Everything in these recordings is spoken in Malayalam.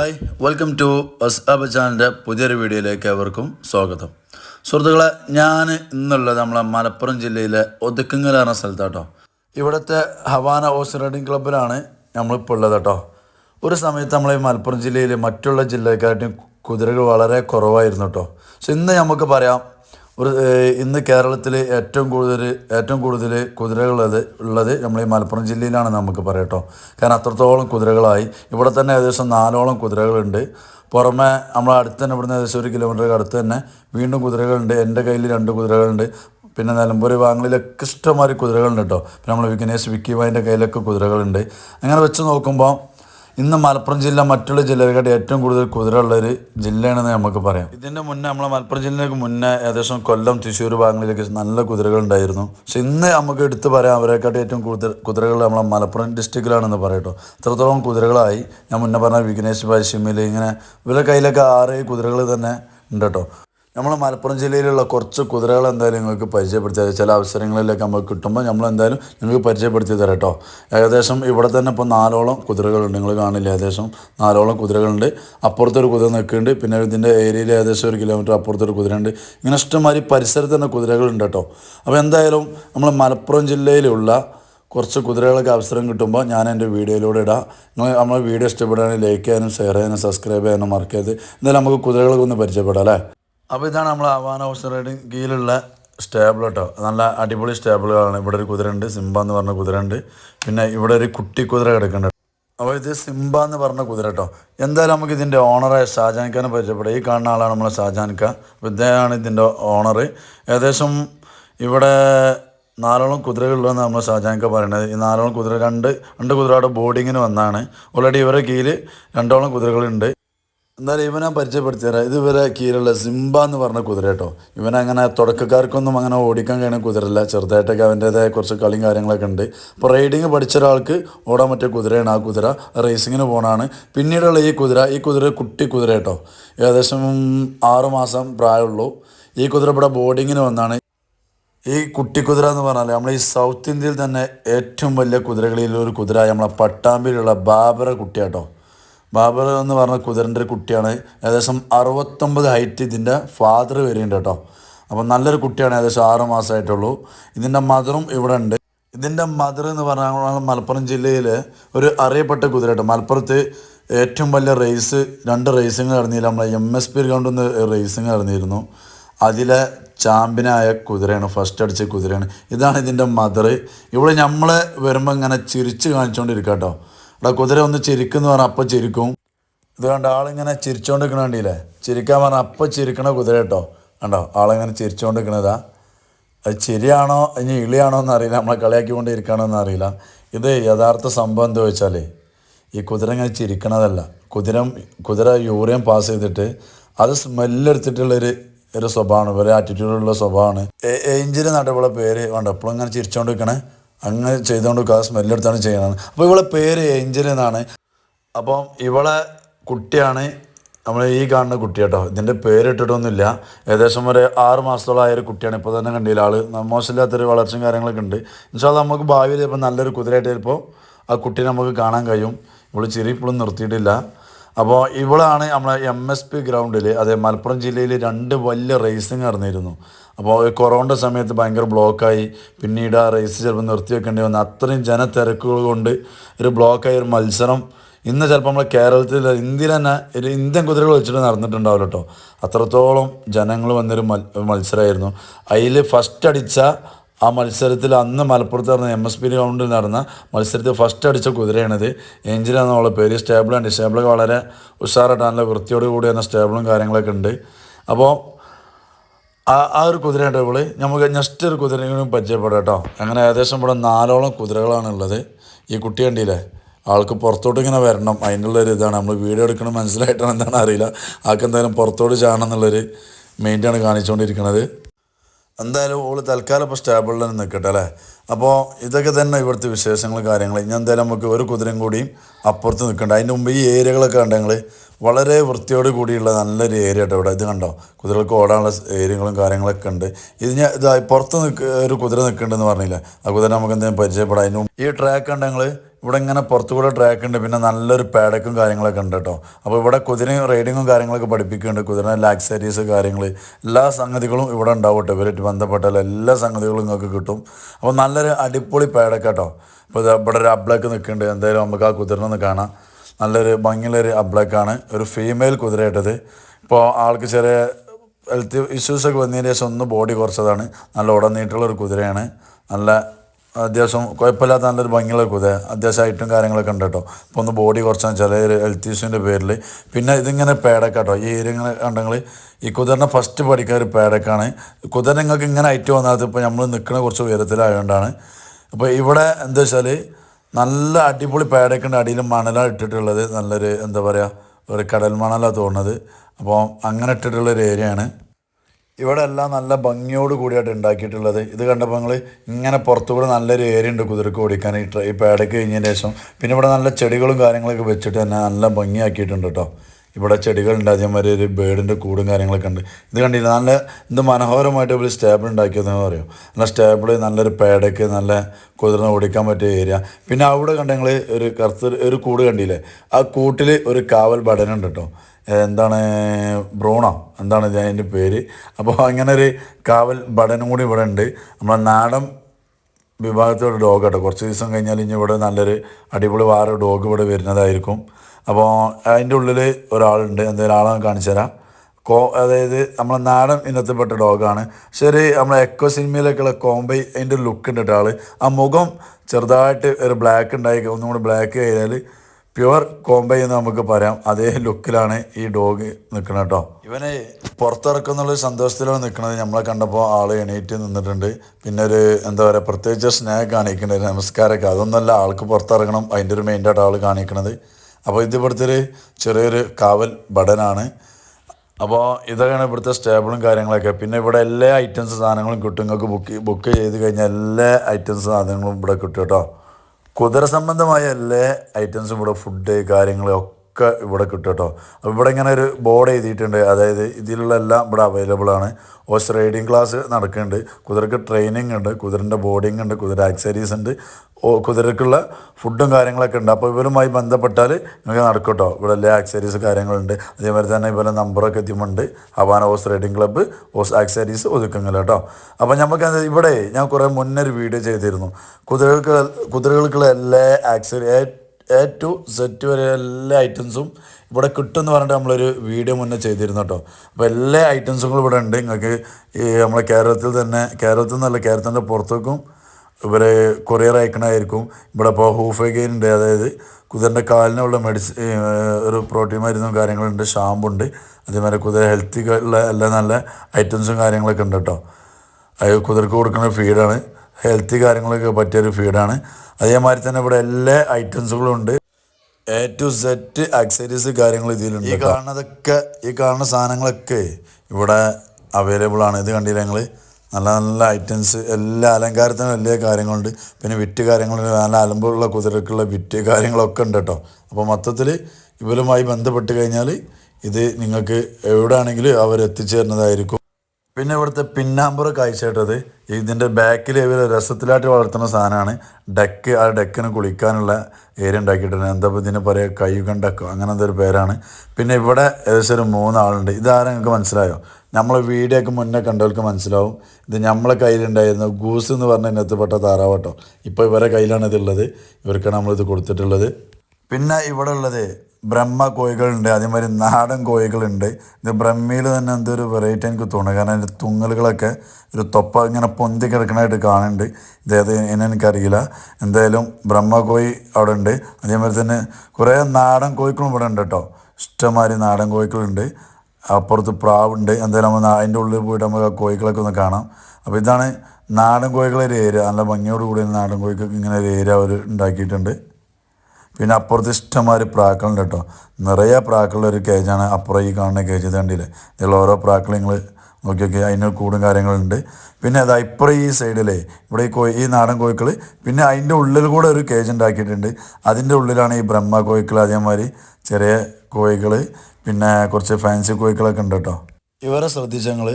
ഹായ് വെൽക്കം ടു അസ്അബ് ചാനലിന്റെ പുതിയൊരു വീഡിയോയിലേക്ക് അവർക്കും സ്വാഗതം. സുഹൃത്തുക്കളെ ഞാൻ ഇന്നുള്ളത് നമ്മളെ മലപ്പുറം ജില്ലയിലെ ഒതുക്കുങ്ങൽ എന്ന സ്ഥലത്താട്ടോ. ഇവിടുത്തെ ഹവാന ഹോസ് റൈഡിങ് ക്ലബ്ബിലാണ് നമ്മളിപ്പോൾ ഉള്ളത് കേട്ടോ ഒരു സമയത്ത് നമ്മളെ മലപ്പുറം ജില്ലയിൽ മറ്റുള്ള ജില്ലക്കാട്ടും കുതിരകൾ വളരെ കുറവായിരുന്നു കേട്ടോ. സോ ഇന്ന് നമുക്ക് പറയാം ഒരു ഇന്ന് കേരളത്തിൽ ഏറ്റവും കൂടുതൽ ഏറ്റവും കൂടുതൽ കുതിരകളുള്ളത് ഉള്ളത് നമ്മൾ ഈ മലപ്പുറം ജില്ലയിലാണ് നമുക്ക് പറയട്ടോ കാരണം അത്രത്തോളം കുതിരകളായി. ഇവിടെ തന്നെ ഏകദേശം നാലോളം കുതിരകളുണ്ട്. പുറമെ നമ്മളെ അടുത്ത് തന്നെ ഇവിടുന്ന് ഏകദേശം ഒരു കിലോമീറ്റർ അടുത്ത് തന്നെ വീണ്ടും കുതിരകളുണ്ട്. എന്റെ കയ്യിൽ രണ്ട് കുതിരകളുണ്ട്. പിന്നെ നിലമ്പൂർ വാങ്ങലിലൊക്കെ ഇഷ്ടംമാതിരി കുതിരകളുണ്ട് കേട്ടോ. പിന്നെ നമ്മൾ വിഘ്നേഷ് വിക്കിബായിന്റെ കയ്യിലൊക്കെ കുതിരകളുണ്ട്. അങ്ങനെ വെച്ച് നോക്കുമ്പോൾ ഇന്ന് മലപ്പുറം ജില്ല മറ്റുള്ള ജില്ലകളെക്കാട്ടി ഏറ്റവും കൂടുതൽ കുതിര ഉള്ളൊരു ജില്ലയാണെന്ന് നമുക്ക് പറയാം. ഇതിന്റെ മുന്നേ നമ്മളെ മലപ്പുറം ജില്ലയ്ക്ക് മുന്നേ ഏകദേശം കൊല്ലം തൃശ്ശൂർ ഭാഗങ്ങളിലേക്ക് നല്ല കുതിരകൾ ഉണ്ടായിരുന്നു. പക്ഷെ ഇന്ന് നമുക്ക് എടുത്തു പറയാം അവരെക്കാട്ടി ഏറ്റവും കൂടുതൽ കുതിരകൾ നമ്മളെ മലപ്പുറം ഡിസ്ട്രിക്റ്റിലാണെന്ന് പറയട്ടോ ഇത്രത്തോളം കുതിരകളായി. ഞാൻ മുന്നേ പറഞ്ഞ വിഘ്നേഷ് ഭായ് ഷിമിൽ ഇങ്ങനെ ഇവരുടെ കയ്യിലൊക്കെ ആറ് കുതിരകൾ തന്നെ ഉണ്ട് കേട്ടോ. നമ്മൾ മലപ്പുറം ജില്ലയിലുള്ള കുറച്ച് കുതിരകൾ എന്തായാലും നിങ്ങൾക്ക് പരിചയപ്പെടുത്തി തരാം ചില അവസരങ്ങളിലൊക്കെ നമുക്ക് കിട്ടുമ്പോൾ നമ്മൾ എന്തായാലും നിങ്ങൾക്ക് പരിചയപ്പെടുത്തി തരാം കേട്ടോ. ഏകദേശം ഇവിടെ തന്നെ ഇപ്പോൾ നാലോളം കുതിരകളുണ്ട്. നിങ്ങൾ കാണില്ല? ഏകദേശം നാലോളം കുതിരകളുണ്ട്. അപ്പുറത്തൊരു കുതിര നിൽക്കുന്നുണ്ട്. പിന്നെ ഇതിന്റെ ഏരിയയിൽ ഏകദേശം ഒരു കിലോമീറ്റർ അപ്പുറത്തൊരു കുതിരയുണ്ട്. ഇങ്ങനെ ഇഷ്ടംമാതിരി പരിസരത്ത് തന്നെ കുതിരകളുണ്ട് കേട്ടോ. അപ്പോൾ എന്തായാലും നമ്മൾ മലപ്പുറം ജില്ലയിലുള്ള കുറച്ച് കുതിരകളൊക്കെ അവസരം കിട്ടുമ്പോൾ ഞാൻ എന്റെ വീഡിയോയിലൂടെ ഇടാം. നിങ്ങൾ നമ്മളെ വീഡിയോ ഇഷ്ടപ്പെടുകയാണെങ്കിൽ ലൈക്ക് ചെയ്യാനും ഷെയർ ചെയ്യാനും സബ്സ്ക്രൈബ് ചെയ്യാനും മറക്കരുത്. എന്തായാലും നമുക്ക് കുതിരകളൊക്കെ ഒന്ന് പരിചയപ്പെടാം അല്ലേ? അപ്പോൾ ഇതാണ് നമ്മൾ അവാന ഹൗസ് കീഴിലുള്ള സ്റ്റേബിൾ കേട്ടോ നല്ല അടിപൊളി സ്റ്റേബിളുകളാണ് ഇവിടെ ഒരു കുതിരയുണ്ട്. സിംബ എന്ന് പറഞ്ഞ കുതിരയുണ്ട്. പിന്നെ ഇവിടെ ഒരു കുട്ടി കുതിര കിടക്കുന്നുണ്ട്. അപ്പോൾ ഇത് സിംബ എന്ന് പറഞ്ഞ കുതിര കേട്ടോ എന്തായാലും നമുക്ക് ഇതിന്റെ ഓണറായ ഷാജാൻഖാനെ പരിചയപ്പെടാം. ഈ കാണുന്ന ആളാണ് നമ്മളെ ഷാജാൻഖ അപ്പോൾ ഇദ്ദേഹമാണ് ഇതിന്റെ ഓണർ ഏകദേശം ഇവിടെ നാലോളം കുതിരകളുള്ളതെന്ന് നമ്മൾ ഷാജാൻഖ പറയുന്നത്. ഈ നാലോളം കുതിര രണ്ട് രണ്ട് കുതിരയുടെ ബോർഡിങ്ങിന് വന്നാണ്. ഓൾറെഡി ഇവരുടെ കീഴിൽ രണ്ടോളം കുതിരകളുണ്ട്. എന്തായാലും ഇവനെ പരിചയപ്പെടുത്തി തരാം ഇതുവരെ കീഴിലുള്ള സിംബ എന്ന് പറഞ്ഞ കുതിര കേട്ടോ. ഇവനങ്ങനെ തുടക്കക്കാർക്കൊന്നും അങ്ങനെ ഓടിക്കാൻ കഴിയുന്ന കുതിരല്ല ചെറുതായിട്ടൊക്കെ അവന്റേതായ കുറച്ച് കളിയും കാര്യങ്ങളൊക്കെ ഉണ്ട്. അപ്പോൾ റൈഡിങ് പഠിച്ച ഒരാൾക്ക് ഓടാൻ പറ്റിയ കുതിരയാണ് ആ കുതിര. റേസിങ്ങിന് പോകണമാണ് പിന്നീടുള്ള ഈ കുതിര ഈ കുതിര കുട്ടി കുതിര കേട്ടോ. ഏകദേശം ആറുമാസം പ്രായമുള്ളൂ. ഈ കുതിര ഇവിടെ ബോർഡിങ്ങിന് വന്നാണ്. ഈ കുട്ടിക്കുതിര എന്ന് പറഞ്ഞാൽ നമ്മൾ ഈ സൗത്ത് ഇന്ത്യയിൽ തന്നെ ഏറ്റവും വലിയ കുതിരകളിലൊരു കുതിര നമ്മളെ പട്ടാമ്പിയിലുള്ള ബാബറ കുട്ടിയാട്ടോ ബാബർ എന്ന് പറഞ്ഞ കുതിരന്റെ ഒരു കുട്ടിയാണ്. ഏകദേശം അറുപത്തൊമ്പത് ഹൈറ്റ് ഇതിന്റെ ഫാദർ വരുന്നുണ്ട് കേട്ടോ. അപ്പം നല്ലൊരു കുട്ടിയാണ് ഏകദേശം ആറ് മാസമായിട്ടുള്ളൂ. ഇതിന്റെ മദറും ഇവിടെ ഉണ്ട്. ഇതിന്റെ മദർ എന്ന് പറഞ്ഞാൽ മലപ്പുറം ജില്ലയിൽ ഒരു അറിയപ്പെട്ട കുതിര കേട്ടോ. മലപ്പുറത്ത് ഏറ്റവും വലിയ റേസ് രണ്ട് റേസിങ് നടന്നില്ല. നമ്മളെ എം എസ് പി ഗ്രൗണ്ടിൽ റേസിങ് നടന്നിരുന്നു. അതിലെ ചാമ്പ്യനായ കുതിരയാണ് ഫസ്റ്റ് അടിച്ച കുതിരയാണ്. ഇതാണ് ഇതിന്റെ മദർ ഇവിടെ നമ്മൾ വരുമ്പോൾ ഇങ്ങനെ ചിരിച്ച് കാണിച്ചുകൊണ്ടിരിക്കുക കേട്ടോ. ഇവിടെ കുതിര ഒന്ന് ചിരിക്കുന്നു പറഞ്ഞാൽ അപ്പം ചിരിക്കും. ഇത് കണ്ട ആളിങ്ങനെ ചിരിച്ചോണ്ട് നിൽക്കണ കണ്ടില്ലേ? ചിരിക്കാൻ പറഞ്ഞാൽ അപ്പം ചിരിക്കണ കുതിര കേട്ടോ. കണ്ടോ ആളിങ്ങനെ ചിരിച്ചോണ്ട് നിൽക്കണതാ അത് ചിരിയാണോ ഇനി ഇളിയാണോ എന്നറിയില്ല. നമ്മളെ കളിയാക്കിക്കൊണ്ട് ഇരിക്കണോ എന്നറിയില്ല ഇത് യഥാർത്ഥ സംഭവം എന്താ വെച്ചാലേ ഈ കുതിര ഇങ്ങനെ ചിരിക്കണതല്ല. കുതിര കുതിര യൂറിയം പാസ് ചെയ്തിട്ട് അത് സ്മെല്ലെടുത്തിട്ടുള്ളൊരു ഒരു സ്വഭാവമാണ്. ഒരു ആറ്റിറ്റ്യൂഡുള്ള സ്വഭാവമാണ്. എഞ്ചിന് നടുവുള്ള പേര് വേണ്ട എപ്പോഴും ഇങ്ങനെ ചിരിച്ചോണ്ട് നിൽക്കണേ അങ്ങനെ ചെയ്തുകൊണ്ട് കാസ് സ്മെല്ലെടുത്താണ് ചെയ്യണത്. അപ്പോൾ ഇവളെ പേര് ഏഞ്ചൽ എന്നാണ്. അപ്പം ഇവളെ കുട്ടിയാണ് നമ്മൾ ഈ കാണുന്ന കുട്ടി കേട്ടോ. ഇതിന്റെ പേരിട്ടിട്ടൊന്നുമില്ല. ഏകദേശം ഒരു ആറ് മാസത്തോളമായ ഒരു കുട്ടിയാണ്. ഇപ്പോൾ തന്നെ കണ്ടില്ല ആൾ മോശമില്ലാത്തൊരു വളർച്ചയും കാര്യങ്ങളൊക്കെ ഉണ്ട്. എന്നുവെച്ചാൽ നമുക്ക് ഭാവിയിൽ ചിലപ്പോൾ നല്ലൊരു കുതിരയായിട്ട് ചിലപ്പോൾ ആ കുട്ടിയെ നമുക്ക് കാണാൻ കഴിയും. ഇവൾ ചിരി ഇപ്പോഴും നിർത്തിയിട്ടില്ല. അപ്പോൾ ഇവളാണ് നമ്മളെ എം എസ് പി ഗ്രൗണ്ടിൽ അതെ മലപ്പുറം ജില്ലയിൽ രണ്ട് വലിയ റേസിങ് നടന്നിരുന്നു. അപ്പോൾ ഈ കൊറോണ സമയത്ത് ഭയങ്കര ബ്ലോക്കായി പിന്നീട് ആ റേസ് ചിലപ്പോൾ നിർത്തി വെക്കേണ്ടി വന്നു. അത്രയും ജനത്തിരക്കുകൾ കൊണ്ട് ഒരു ബ്ലോക്കായ ഒരു മത്സരം ഇന്ന് ചിലപ്പോൾ നമ്മളെ കേരളത്തിൽ ഇന്ത്യയിൽ തന്നെ ഒരു ഇന്ത്യൻ കുതിരകൾ വെച്ചിട്ട് നടന്നിട്ടുണ്ടാവില്ല കേട്ടോ അത്രത്തോളം ജനങ്ങൾ വന്നൊരു മത്സരമായിരുന്നു അതിൽ ഫസ്റ്റ് അടിച്ച ആ മത്സരത്തിൽ അന്ന് മലപ്പുറത്ത് നടന്ന എം എസ് പി ഗ്രൗണ്ടിൽ നടന്ന മത്സരത്തിൽ ഫസ്റ്റ് അടിച്ച കുതിരയാണിത്. എഞ്ചിൻ എന്നുള്ള പേര്. ആൻഡ് സ്റ്റേബിളൊക്കെ വളരെ ഉഷാറായിട്ട് നല്ല വൃത്തിയോട് കൂടി തന്നെ സ്റ്റേബിളും കാര്യങ്ങളൊക്കെ ഉണ്ട്. അപ്പോൾ ആ ആ ഒരു കുതിരയുണ്ട് ഇവൾ നമുക്ക് ജസ്റ്റ് ഒരു കുതിരയും പരിചയപ്പെടാം കേട്ടോ. അങ്ങനെ ഏകദേശം ഇവിടെ നാലോളം കുതിരകളാണ് ഉള്ളത്. ഈ കുട്ടി കണ്ടില്ലേ? ആൾക്ക് പുറത്തോട്ട് ഇങ്ങനെ വരണം. അതിനുള്ള ഒരു ഇതാണ്. നമ്മൾ വീഡിയോ എടുക്കണം മനസ്സിലായിട്ടാണ് എന്താണ് അറിയില്ല. ആൾക്ക് എന്തായാലും പുറത്തോട്ട് ചാടണം എന്നുള്ളൊരു മെയിന്റാണ് കാണിച്ചുകൊണ്ടിരിക്കുന്നത് എന്തായാലും ഓൾ തൽക്കാലം ഇപ്പോൾ സ്റ്റേബിളിൽ തന്നെ നിൽക്കട്ടെ അല്ലേ? അപ്പോൾ ഇതൊക്കെ തന്നെ ഇവിടുത്തെ വിശേഷങ്ങൾ കാര്യങ്ങൾ ഇനി എന്തായാലും നമുക്ക് ഒരു കുതിരയും കൂടിയും അപ്പുറത്ത് നിൽക്കണ്ട അതിന്റെ മുമ്പ് ഈ ഏരിയകളൊക്കെ കണ്ട വളരെ വൃത്തിയോട് കൂടിയുള്ള നല്ലൊരു ഏരിയ കേട്ടോ ഇവിടെ. ഇത് കണ്ടോ? കുതിരകൾക്ക് ഓടാനുള്ള ഏരിയകളും കാര്യങ്ങളൊക്കെ ഉണ്ട്. ഇത് ഞാൻ ഇത് പുറത്ത് നിൽക്ക ഒരു കുതിര നിൽക്കുന്നുണ്ടെന്ന് പറഞ്ഞില്ല? ആ കുതിര നമുക്ക് എന്തെങ്കിലും പരിചയപ്പെടാം. അതിന് ഈ ട്രാക്ക് കണ്ട ഇവിടെ ഇങ്ങനെ പുറത്തു കൂടെ ട്രാക്ക് ഉണ്ട്. പിന്നെ നല്ലൊരു പാഡക്കും കാര്യങ്ങളൊക്കെ ഉണ്ട് കേട്ടോ അപ്പോൾ ഇവിടെ കുതിരയും റൈഡിങ്ങും കാര്യങ്ങളൊക്കെ പഠിപ്പിക്കുന്നുണ്ട്. കുതിര ലാക്സരീസ് കാര്യങ്ങൾ എല്ലാ സംഗതികളും ഇവിടെ ഉണ്ടാവും കേട്ടോ ഇവരായിട്ട് ബന്ധപ്പെട്ട എല്ലാ സംഗതികളും നിങ്ങൾക്ക് കിട്ടും. അപ്പോൾ നല്ലൊരു അടിപൊളി പാഡൊക്കെ കേട്ടോ ഇപ്പോൾ ഇവിടെ ഒരു അബ്ലക്ക് നിൽക്കുന്നുണ്ട്. എന്തായാലും നമുക്ക് ആ കുതിരനൊന്ന് കാണാം. നല്ലൊരു ഭംഗിയുള്ളൊരു അബ്ലക്കാണ് ഒരു ഫീമെയിൽ കുതിരയായിട്ടത്. ഇപ്പോൾ ആൾക്ക് ചെറിയ ഹെൽത്ത് ഇഷ്യൂസൊക്കെ വന്നതിന് ശേഷം ഒന്ന് ബോഡി കുറച്ചതാണ്. നല്ല ഉടനീട്ടുള്ള ഒരു കുതിരയാണ്. നല്ല അത്യാവശ്യം കുഴപ്പമില്ലാത്ത നല്ലൊരു ഭംഗിയുള്ള കുതിര. അത്യാവശ്യം ഐറ്റും കാര്യങ്ങളൊക്കെ ഉണ്ട് കേട്ടോ. അപ്പോൾ ഒന്ന് ബോഡി കുറച്ചാൽ ചില ഹെൽത്ത് ഇഷ്യൂവിന്റെ പേരിൽ പിന്നെ ഇതിങ്ങനെ പേടൊക്കെ കേട്ടോ ഈ ഏരിയങ്ങൾ കണ്ടെങ്കിൽ ഈ കുതിരനെ ഫസ്റ്റ് പഠിക്കാൻ ഒരു പേടക്കാണ്. കുതിര നിങ്ങൾക്ക് ഇങ്ങനെ ഐറ്റം വന്നാൽ ഇപ്പോൾ നമ്മൾ നിൽക്കുന്ന കുറച്ച് ഉയരത്തിലായതുകൊണ്ടാണ് അപ്പോൾ ഇവിടെ എന്താ വെച്ചാൽ നല്ല അടിപൊളി പേടൊക്കെ അടിയിൽ മണലാണ് ഇട്ടിട്ടുള്ളത്. നല്ലൊരു എന്താ പറയുക ഒരു കടൽ മണലാണ് തോന്നുന്നത്. അപ്പോൾ അങ്ങനെ ഇട്ടിട്ടുള്ളൊരു ഏരിയയാണ് ഇവിടെ എല്ലാം നല്ല ഭംഗിയോട് കൂടിയായിട്ട് ഉണ്ടാക്കിയിട്ടുള്ളത്. ഇത് കണ്ടപ്പോൾ നിങ്ങൾ ഇങ്ങനെ പുറത്തുകൂടെ നല്ലൊരു ഏരിയ ഉണ്ട് കുതിരക്ക് ഓടിക്കാൻ. ഈ ഈ പേടയ്ക്ക് കഴിഞ്ഞതിന് ശേഷം. പിന്നെ ഇവിടെ നല്ല ചെടികളും കാര്യങ്ങളൊക്കെ വെച്ചിട്ട് തന്നെ നല്ല ഭംഗിയാക്കിയിട്ടുണ്ട് കേട്ടോ ഇവിടെ ചെടികളുണ്ട് അതേമാതിരി ഒരു ബേഡിന്റെ കൂടും കാര്യങ്ങളൊക്കെ ഉണ്ട്. ഇത് കണ്ടില്ല? നല്ല എന്ത് മനോഹരമായിട്ട് ഇവർ സ്റ്റേബിൾ ഉണ്ടാക്കിയതെന്ന് പറയും. നല്ല സ്റ്റേബിൾ നല്ലൊരു പേടയ്ക്ക് നല്ല കുതിർന്ന് ഓടിക്കാൻ പറ്റിയ ഏരിയ പിന്നെ അവിടെ കണ്ടെങ്കിൽ ഒരു കറുത്ത ഒരു കൂട് കണ്ടില്ലേ? ആ കൂട്ടിൽ ഒരു കാവൽ ഭടനുണ്ട് കേട്ടോ എന്താണ്? ബ്രോണോ എന്താണ് അതിന്റെ പേര്? അപ്പോൾ അങ്ങനെ ഒരു കാവൽ ഭടനും കൂടി ഇവിടെ ഉണ്ട്. നമ്മളെ നാടൻ വിഭാഗത്തിലുള്ള ഡോഗ് കേട്ടോ കുറച്ച് ദിവസം കഴിഞ്ഞാൽ ഇനി ഇവിടെ നല്ലൊരു അടിപൊളി വാറ ഡോഗ് ഇവിടെ വരുന്നതായിരിക്കും. അപ്പോൾ അതിന്റെ ഉള്ളിൽ ഒരാളുണ്ട് എന്തെങ്കിലും ആളെ കാണിച്ചു തരാം. കോ അതായത് നമ്മളെ നാടൻ ഇനത്തിൽപ്പെട്ട ഡോഗാണ്. ശരി നമ്മളെ എക്കോ സിനിമയിലേക്കുള്ള കോംബൈ അതിന്റെ ലുക്ക് ഉണ്ട് കേട്ടോ ആൾ. ആ മുഖം ചെറുതായിട്ട് ഒരു ബ്ലാക്ക് ഉണ്ടായി ഒന്നും കൂടി ബ്ലാക്ക് കഴിഞ്ഞാൽ പ്യുവർ കോംബൈ എന്ന് നമുക്ക് പറയാം. അതേ ലുക്കിലാണ് ഈ ഡോഗ് നിൽക്കുന്നത് കേട്ടോ. ഇവനെ പുറത്തിറക്കുന്നുള്ള സന്തോഷത്തിലാണ് നിൽക്കുന്നത് നമ്മളെ കണ്ടപ്പോൾ ആൾ എണീറ്റ് നിന്നിട്ടുണ്ട്. പിന്നെ ഒരു എന്താ പറയുക പ്രത്യേകിച്ച് സ്നേഹം കാണിക്കുന്നത് നമസ്കാരമൊക്കെ. അതൊന്നുമല്ല ആൾക്ക് പുറത്തിറങ്ങണം. അതിന്റെ ഒരു മെയിന്റായിട്ട് ആൾ കാണിക്കണത്. അപ്പോൾ ഇത് ഇവിടുത്തെ ഒരു ചെറിയൊരു കാവൽ ബടനാണ് അപ്പോൾ ഇതൊക്കെയാണ് ഇവിടുത്തെ സ്റ്റേബിളും കാര്യങ്ങളൊക്കെ. പിന്നെ ഇവിടെ എല്ലാ ഐറ്റംസ് സാധനങ്ങളും കിട്ടും. നിങ്ങൾക്ക് ബുക്ക് ബുക്ക് ചെയ്ത് കഴിഞ്ഞാൽ എല്ലാ ഐറ്റംസ് സാധനങ്ങളും ഇവിടെ കിട്ടും കേട്ടോ. കുതിര സംബന്ധമായ എല്ലാ ഐറ്റംസും ഇവിടെ ഫുഡ് കാര്യങ്ങൾ ഒക്കെ ഇവിടെ കിട്ടും കേട്ടോ. അപ്പോൾ ഇവിടെ ഇങ്ങനെ ഒരു ബോർഡ് എഴുതിയിട്ടുണ്ട്. അതായത് ഇതിലുള്ള എല്ലാം ഇവിടെ അവൈലബിൾ ആണ്. ഹോഴ്സ് റൈഡിങ് ക്ലാസ് നടക്കുന്നുണ്ട്. കുതിരക്ക് ട്രെയിനിങ് ഉണ്ട്. കുതിരന്റെ ബോർഡിങ് ഉണ്ട്. കുതിര ആക്സറീസ് ഉണ്ട്. കുതിരക്കുള്ള ഫുഡും കാര്യങ്ങളൊക്കെ ഉണ്ട്. അപ്പോൾ ഇവരുമായി ബന്ധപ്പെട്ടാൽ നിങ്ങൾക്ക് നടക്കും കേട്ടോ. ഇവിടെ എല്ലാ ആക്സറീസ് കാര്യങ്ങളുണ്ട്. അതേമാതിരി തന്നെ ഇവരെ നമ്പറൊക്കെ എത്തിയുമുണ്ട് Havana horse riding club horse accessories ഒതുക്കുന്നില്ല കേട്ടോ. അപ്പോൾ നമുക്ക് ഇവിടെ ഞാൻ കുറേ മുന്നേ ഒരു വീഡിയോ ചെയ്തിരുന്നു. കുതിരകൾക്ക് കുതിരകൾക്കുള്ള എല്ലാ ആക്സറി എ ടു സെറ്റ് വരെ എല്ലാ ഐറ്റംസും ഇവിടെ കിട്ടും എന്ന് പറഞ്ഞിട്ട് നമ്മളൊരു വീഡിയോ മുന്നേ ചെയ്തിരുന്നു കേട്ടോ അപ്പോൾ എല്ലാ ഐറ്റംസുകളും ഇവിടെ ഉണ്ട്. നിങ്ങൾക്ക് ഈ നമ്മളെ കേരളത്തിൽ തന്നെ കേരളത്തിൽ നിന്നല്ല കേരളത്തിന്റെ പുറത്തേക്കും ഇവർ കൊറിയർ അയക്കണമായിരിക്കും. ഇവിടെ ഇപ്പോൾ ഹൂഫഗെയിൻ ഉണ്ട്. അതായത് കുതിരന്റെ കാലിനുള്ള മെഡിസിൻ ഒരു പ്രോട്ടീൻ മരുന്നും കാര്യങ്ങളുണ്ട്. ഷാമ്പു ഉണ്ട്. അതേമാതിരി കുതിര ഹെൽത്തി ഉള്ള എല്ലാ നല്ല ഐറ്റംസും കാര്യങ്ങളൊക്കെ ഉണ്ട് കേട്ടോ അത് കുതിരക്ക് കൊടുക്കുന്ന ഫീഡാണ് ഹെൽത്തി കാര്യങ്ങളൊക്കെ പറ്റിയൊരു ഫീഡാണ്. അതേമാതിരി തന്നെ ഇവിടെ എല്ലാ ഐറ്റംസുകളും ഉണ്ട്. എ ടു സെറ്റ് ആക്സസറീസ് കാര്യങ്ങൾ ഇതിലുണ്ട് ഈ കാണുന്നതൊക്കെ ഈ കാണുന്ന സാധനങ്ങളൊക്കെ ഇവിടെ അവൈലബിൾ ആണ്. ഇത് കണ്ടില്ല ഞങ്ങൾ നല്ല നല്ല ഐറ്റംസ് എല്ലാ അലങ്കാരത്തിനും വലിയ കാര്യങ്ങളുണ്ട്. പിന്നെ വിറ്റ് കാര്യങ്ങളുണ്ട് നല്ല അലമ്പുള്ള കുതിരക്കുള്ള വിറ്റ് കാര്യങ്ങളൊക്കെ ഉണ്ട് കേട്ടോ. അപ്പോൾ മൊത്തത്തിൽ ഇവരുമായി ബന്ധപ്പെട്ട് കഴിഞ്ഞാൽ ഇത് നിങ്ങൾക്ക് എവിടെയാണെങ്കിലും അവർ എത്തിച്ചേരുന്നതായിരിക്കും പിന്നെ ഇവിടുത്തെ പിന്നാമ്പുറ കാഴ്ചയിട്ടത് ഇതിന്റെ ബാക്കിൽ ഇവർ രസത്തിലായിട്ട് വളർത്തുന്ന സാധനമാണ്. ഡെക്ക് ആ ഡെക്കിന് കുളിക്കാനുള്ള ഏരിയ ഉണ്ടാക്കിയിട്ടുണ്ട്. എന്താ ഇപ്പോൾ ഇതിന് പറയുക കയ്യുകൻ ഡക്കോ അങ്ങനെ എന്തൊരു പേരാണ്. പിന്നെ ഇവിടെ ഏകദേശം ഒരു മൂന്നാളുണ്ട്. ഇതാരും നിങ്ങൾക്ക് മനസ്സിലായോ? നമ്മൾ വീഡിയോ ഒക്കെ മുന്നേ കണ്ടവർക്ക് മനസ്സിലാവും. ഇത് നമ്മളെ കയ്യിലുണ്ടായിരുന്നു ഗൂസ് എന്ന് പറഞ്ഞ ഇനത്തിൽപ്പെട്ട താറാവട്ടോ ഇപ്പോൾ ഇവരെ കയ്യിലാണ് ഇതുള്ളത് ഇവർക്കാണ് നമ്മളിത് കൊടുത്തിട്ടുള്ളത്. പിന്നെ ഇവിടെ ഉള്ളത് ബ്രഹ്മ കോഴികളുണ്ട് അതേമാതിരി നാടൻ കോഴികളുണ്ട്. ഇത് ബ്രഹ്മയിൽ തന്നെ എന്തൊരു വെറൈറ്റി എനിക്ക് തോന്നുന്നു. കാരണം അതിന്റെ തുങ്ങലുകളൊക്കെ ഒരു തൊപ്പ ഇങ്ങനെ പൊന്തി കിടക്കണായിട്ട് കാണുന്നുണ്ട്. ഇതേത് എന്നെ എനിക്കറിയില്ല. എന്തായാലും ബ്രഹ്മ കോഴി അവിടെ ഉണ്ട്. അതേമാതിരി തന്നെ കുറേ നാടൻ കോഴിക്കളും ഇവിടെ ഉണ്ട് കേട്ടോ. ഇഷ്ടമാതിരി നാടൻ കോഴിക്കളുണ്ട്. അപ്പുറത്ത് പ്രാവുണ്ട്. എന്തായാലും നമ്മൾ അതിന്റെ ഉള്ളിൽ പോയിട്ട് നമുക്ക് ആ കോഴികളൊക്കെ ഒന്ന് കാണാം. അപ്പോൾ ഇതാണ് നാടൻ കോഴികളൊരു ഏരിയ നല്ല ഭംഗിയോട് കൂടി നാടൻ കോഴിക്കൊക്കെ ഇങ്ങനെ ഒരു ഏരിയ അവർ ഉണ്ടാക്കിയിട്ടുണ്ട്. പിന്നെ അപ്പുറത്ത് ഇഷ്ടംമാതിരി പ്രാക്കളുണ്ട് കേട്ടോ. നിറയെ പ്രാക്കളുടെ ഒരു കേജാണ് അപ്പുറം ഈ കാണുന്ന കേജ് തണ്ടിയിൽ ഇതിൽ ഓരോ പ്രാക്കൾ നിങ്ങൾ നോക്കി നോക്കി അതിന് കൂടും കാര്യങ്ങളുണ്ട്. പിന്നെ അത് ഇപ്പുറം ഈ സൈഡിലേ ഇവിടെ ഈ കോഴി ഈ നാടൻ കോഴിക്കൾ പിന്നെ അതിന്റെ ഉള്ളിൽ കൂടെ ഒരു കേജ് ഉണ്ടാക്കിയിട്ടുണ്ട്. അതിന്റെ ഉള്ളിലാണ് ഈ ബ്രഹ്മ കോഴിക്കൾ അതേമാതിരി ചെറിയ കോഴികൾ പിന്നെ കുറച്ച് ഫാൻസി കോഴികളൊക്കെ ഉണ്ട് കേട്ടോ. ഇവരെ ശ്രദ്ധിച്ചങ്ങൾ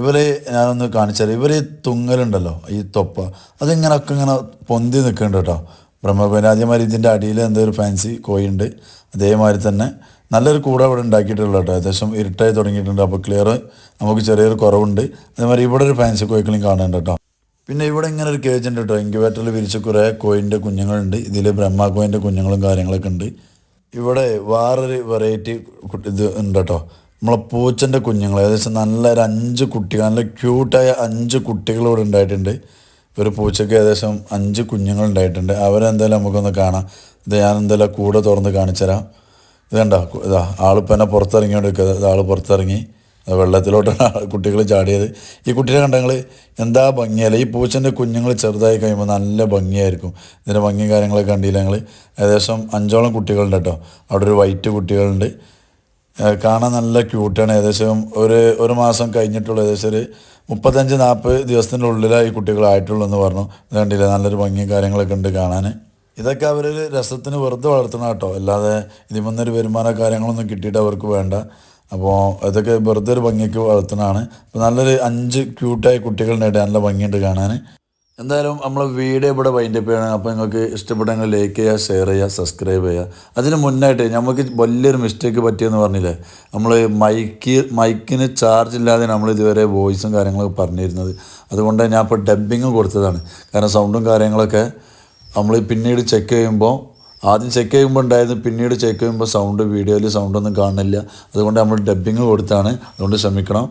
ഇവർ ഞാനൊന്ന് കാണിച്ചാൽ ഇവർ ഈ തുങ്ങലുണ്ടല്ലോ ഈ തൊപ്പ അതിങ്ങനെ ഒക്കെ ഇങ്ങനെ പൊന്തി നിൽക്കുന്നുണ്ട് കേട്ടോ. ആദ്യമാതിരി ഇതിന്റെ അടിയിൽ എന്തോ ഒരു ഫാൻസി കോയുണ്ട് അതേമാതിരി തന്നെ നല്ലൊരു കൂടെ ഇവിടെ ഉണ്ടാക്കിയിട്ടുള്ള കേട്ടോ. ഏകദേശം ഇരുട്ടായി തുടങ്ങിയിട്ടുണ്ട്. അപ്പോൾ ക്ലിയർ നമുക്ക് ചെറിയൊരു കുറവുണ്ട്. അതേമാതിരി ഇവിടെ ഒരു ഫാൻസി കോയിക്കളും കാണുന്നുണ്ട് കേട്ടോ. പിന്നെ ഇവിടെ ഇങ്ങനെ ഒരു കേജ് ഉണ്ട് കേട്ടോ. ഇൻക്യുബേറ്ററിൽ വിരിച്ച കുറേ കോയിന്റെ കുഞ്ഞുങ്ങളുണ്ട്. ഇതിൽ ബ്രഹ്മ കോയിന്റെ കുഞ്ഞുങ്ങളും കാര്യങ്ങളൊക്കെ ഉണ്ട്. ഇവിടെ വേറൊരു വെറൈറ്റി ഇത് ഉണ്ട് കേട്ടോ. നമ്മളെ പൂച്ചന്റെ കുഞ്ഞുങ്ങൾ. ഏകദേശം നല്ല ഒരു അഞ്ച് കുട്ടികൾ നല്ല ക്യൂട്ടായ അഞ്ച് കുട്ടികൾ ഇവിടെ ഉണ്ടായിട്ടുണ്ട്. ഒരു പൂച്ചയ്ക്ക് ഏകദേശം അഞ്ച് കുഞ്ഞുങ്ങൾ ഉണ്ടായിട്ടുണ്ട് അവരെന്തായാലും നമുക്കൊന്ന് കാണാം. ഇത് ഞാൻ എന്തായാലും കൂടെ തുറന്ന് കാണിച്ചു തരാം ഇത് കണ്ടോ ഇതാ ആളിപ്പോൾ എന്നെ പുറത്തിറങ്ങിയോണ്ടിരിക്കുക ഇത് ആൾ പുറത്തിറങ്ങി. വെള്ളത്തിലോട്ടാണ് കുട്ടികൾ ചാടിയത്. ഈ കുട്ടീനെ കണ്ടങ്ങൾ എന്താ ഭംഗിയല്ല? ഈ പൂച്ചന്റെ കുഞ്ഞുങ്ങൾ ചെറുതായി കഴിയുമ്പോൾ നല്ല ഭംഗിയായിരിക്കും. ഇതിന്റെ ഭംഗി കാര്യങ്ങളൊക്കെ കണ്ടില്ല ഞങ്ങൾ ഏകദേശം അഞ്ചോളം കുട്ടികളുണ്ട് കേട്ടോ. അവിടെ ഒരു വൈറ്റ് കുട്ടികളുണ്ട്. കാണാൻ നല്ല ക്യൂട്ടാണ്. ഏകദേശം ഒരു ഒരു മാസം കഴിഞ്ഞിട്ടുള്ള ഏകദേശം ഒരു മുപ്പത്തഞ്ച് നാൽപ്പത് ദിവസത്തിന്റെ ഉള്ളിലായി കുട്ടികളായിട്ടുള്ളൂ എന്ന് പറഞ്ഞു. ഇത് കണ്ടില്ല? നല്ലൊരു ഭംഗിയും കാര്യങ്ങളൊക്കെ ഉണ്ട് കാണാൻ. ഇതൊക്കെ അവർ രസത്തിന് വെറുതെ വളർത്തണം കേട്ടോ. അല്ലാതെ ഇതിൽ നിന്നൊരു വരുമാന കാര്യങ്ങളൊന്നും കിട്ടിയിട്ട് അവർക്ക് വേണ്ട. അപ്പോൾ ഇതൊക്കെ വെറുതെ ഒരു ഭംഗിക്ക് വളർത്തുന്നതാണ്. അപ്പോൾ നല്ലൊരു അഞ്ച് ക്യൂട്ടായ കുട്ടികളുണ്ടായിട്ട് നല്ല ഭംഗിയുണ്ട് കാണാൻ. എന്തായാലും നമ്മൾ വീഡിയോ ഇവിടെ വൈൻഡപ്പ് ചെയ്യണം. അപ്പോൾ നിങ്ങൾക്ക് ഇഷ്ടപ്പെട്ടെങ്കിൽ ലൈക്ക് ചെയ്യുക ഷെയർ ചെയ്യുക സബ്സ്ക്രൈബ് ചെയ്യുക. അതിന് മുന്നായിട്ട് നമുക്ക് വലിയൊരു മിസ്റ്റേക്ക് പറ്റിയെന്ന് പറഞ്ഞില്ലേ? നമ്മൾ മൈക്ക് മൈക്കിന് ചാർജ് ഇല്ലാതെ നമ്മൾ ഇതുവരെ വോയിസും കാര്യങ്ങളൊക്കെ പറഞ്ഞിരുന്നത്. അതുകൊണ്ട് ഞാൻ ഇപ്പോൾ ഡബ്ബിങ് കൊടുത്തതാണ്. കാരണം സൗണ്ടും കാര്യങ്ങളൊക്കെ നമ്മൾ പിന്നീട് ചെക്ക് ചെയ്യുമ്പോൾ ആദ്യം ചെക്ക് ചെയ്യുമ്പോൾ ഉണ്ടായിരുന്നു. പിന്നീട് ചെക്ക് ചെയ്യുമ്പോൾ സൗണ്ട് വീഡിയോയിൽ സൗണ്ടൊന്നും കാണില്ല അതുകൊണ്ട് നമ്മൾ ഡബ്ബിങ് കൊടുത്താണ്. അതുകൊണ്ട് ക്ഷമിക്കണം